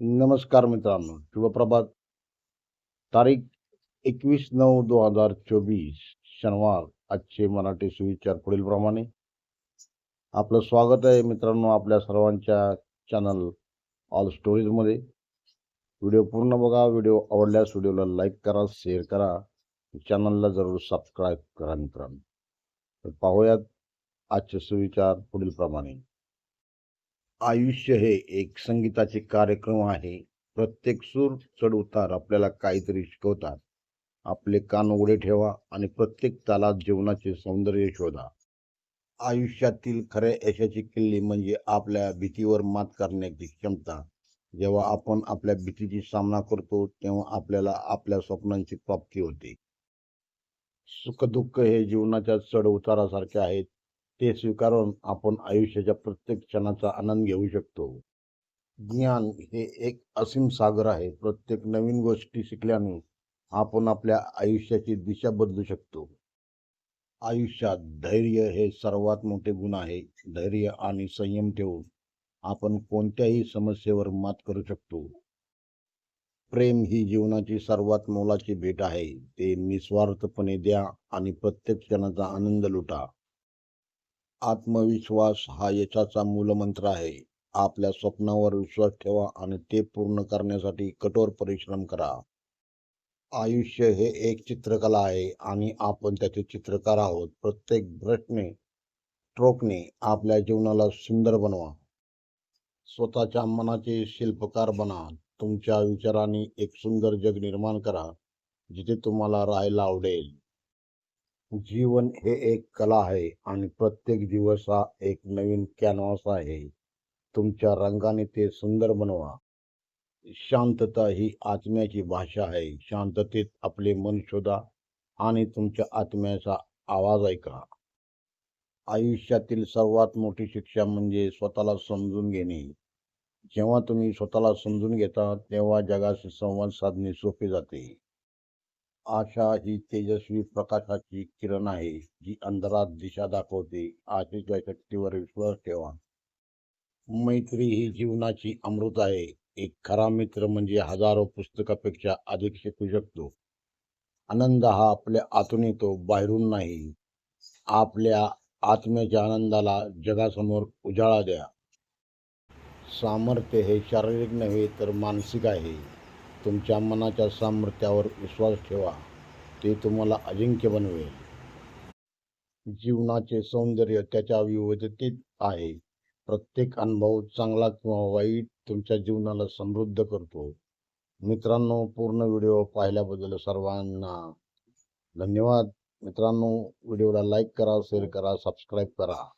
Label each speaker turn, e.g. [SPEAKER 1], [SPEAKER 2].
[SPEAKER 1] नमस्कार मित्रांनो. शुभप्रभात. तारीख एकवीस नऊ दोन हजार चोवीस. शनिवार. आजचे मराठी सुविचार पुढील प्रमाणे आपलं स्वागत आहे मित्रांनो आपल्या सर्वांच्या चॅनल ऑल स्टोरीजमध्ये व्हिडिओ पूर्ण बघा. व्हिडिओ आवडल्यास व्हिडिओला लाईक करा शेअर करा. चॅनलला जरूर सबस्क्राईब करा मित्रांनो. तर पाहूयात आजचे सुविचार पुढील प्रमाणे आयुष्य हे एक संगीताचे कार्यक्रम आहे. प्रत्येक सूर चढ उतार आपल्याला काहीतरी शिकवतात. आपले कान उघडे ठेवा आणि प्रत्येक तालात जीवनाचे सौंदर्य शोधा. आयुष्यातील खऱ्या यशाची किल्ली म्हणजे आपल्या भीतीवर मात करण्याची क्षमता. जेव्हा आपण आपल्या भीतीची सामना करतो तेव्हा आपल्याला आपल्या स्वप्नांची प्राप्ती होते. सुखदुःख हे जीवनाच्या चढ उतारासारखे आहेत. ते स्वीकारून आपण आयुष्याच्या प्रत्येक क्षणाचा आनंद घेऊ शकतो. ज्ञान हे एक असीम सागर आहे. प्रत्येक नवीन गोष्टी शिकल्याने आपण आपल्या आयुष्याची दिशा बदलू शकतो. आयुष्यात धैर्य हे सर्वात मोठे गुण आहे. धैर्य आणि संयम ठेवून आपण कोणत्याही समस्येवर मात करू शकतो. प्रेम ही जीवनाची सर्वात मोलाची भेट आहे. ते निस्वार्थपणे द्या आणि प्रत्येक क्षणाचा आनंद लुटा. आत्मविश्वास हा यशाचा मूलमंत्र आहे. आपल्या स्वप्नावर विश्वास ठेवा आणि ते पूर्ण करण्यासाठी कठोर परिश्रम करा. आयुष्य हे एक चित्रकला आहे आणि आपण त्याचे चित्रकार आहोत. प्रत्येक ब्रशने स्ट्रोकने आपल्या जीवनाला सुंदर बनवा. स्वतःच्या मनाचे शिल्पकार बना. तुमच्या विचारांनी एक सुंदर जग निर्माण करा जिथे तुम्हाला राहायला आवडेल. जीवन हे एक कला आहे आणि प्रत्येक दिवस हा एक नवीन कॅनव्हास आहे. तुमच्या रंगाने ते सुंदर बनवा. शांतता ही आत्म्याची भाषा आहे. शांततेत आपले मन शोधा आणि तुमच्या आत्म्याचा आवाज ऐका. आयुष्यातील सर्वात मोठी शिक्षा म्हणजे स्वतःला समजून घेणे. जेव्हा तुम्ही स्वतःला समजून घेता तेव्हा जगाशी संवाद साधणे सोपे जाते. आशा ही तेजस्वी प्रकाशाची किरण आहे जी अंधारात दिशा दाखवते. आशेच्या शक्तीवर विश्वास ठेवा. मैत्री ही जीवनाची अमृत आहे. एक खरा मित्र म्हणजे हजारो पुस्तकापेक्षा अधिक शिकू शकतो. आनंद हा आपल्या आतून येतो बाहेरून नाही. आपल्या आत्म्याच्या आनंदाला जगासमोर उजाळा द्या. सामर्थ्य हे शारीरिक नव्हे तर मानसिक आहे. तुमच्या मनाच्या सामर्थ्यावर विश्वास ठेवा. ते तुम्हाला अजिंक्य बनवेल. जीवनाचे सौंदर्य त्याच्या विविधतेत आहे. प्रत्येक अनुभव चांगला किंवा वाईट तुमच्या जीवनाला समृद्ध करतो. मित्रांनो पूर्ण व्हिडिओ पाहिल्याबद्दल सर्वांना धन्यवाद. मित्रांनो व्हिडिओला लाईक करा शेअर करा सबस्क्राईब करा.